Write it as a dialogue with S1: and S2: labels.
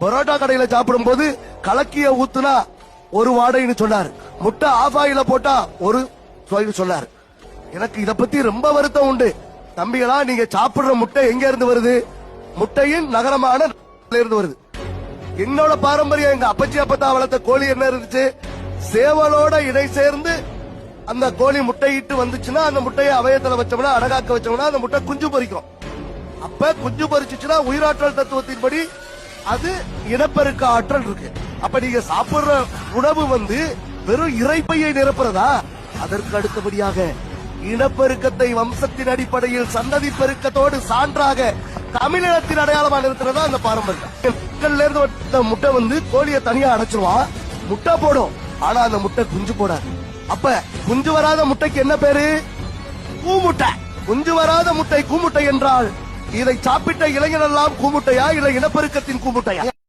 S1: பரோட்டா கடையில சாப்பிடும் போது கலக்கிய ஊத்துனா ஒரு வாடகைன்னு சொன்னார். முட்டை ஆஃப் ஆயில போட்டா ஒரு சொன்னார். எனக்கு இத பத்தி ரொம்ப வருத்தம் உண்டு. தம்பிகளா நீங்க சாப்பிடுற முட்டை எங்க இருந்து வருது? முட்டையின் நகரமான இருந்து வருது. என்னோட பாரம்பரியம் எங்க அப்பச்சி அப்பத்தா வளர்த்த கோழி என்ன இருந்துச்சு? சேவலோட இடை சேர்ந்து அந்த கோழி முட்டையிட்டு வந்துச்சுன்னா அந்த முட்டையை அவயத்துல வச்சோம்னா அடகாக்க வச்சோம்னா அந்த முட்டை குஞ்சு பொரிக்கும். அப்ப குஞ்சு பொரிச்சுச்சுன்னா உயிராற்றல் தத்துவத்தின்படி அது இனப்பெருக்க ஆற்றல் இருக்கு. அப்ப நீங்க சாப்பிடுற உணவு வந்து வெறும் இறைப்பையை நிரப்புறதா? அதற்கு அடுத்தபடியாக இனப்பெருக்கத்தை வம்சத்தின் அடிப்படையில் சந்ததி பெருக்கத்தோடு சான்றாக தமிழினத்தின் அடையாளமா நிறுத்துறதா அந்த பாரம்பரியம். இருந்து வந்த முட்டை வந்து கோழியை தனியா அடைச்சிருவான் முட்டை போடும். ஆனா அந்த முட்டை குஞ்சு போடாது. அப்ப குஞ்சு வராத முட்டைக்கு என்ன பேரு? கூமுட்டை. குஞ்சு வராத முட்டை கூமுட்டை என்றால் இதை சாப்பிட்ட இளைஞர் எல்லாம் கூமுட்டையா? இல்ல இனப்பெருக்கத்தின் கூமுட்டையா?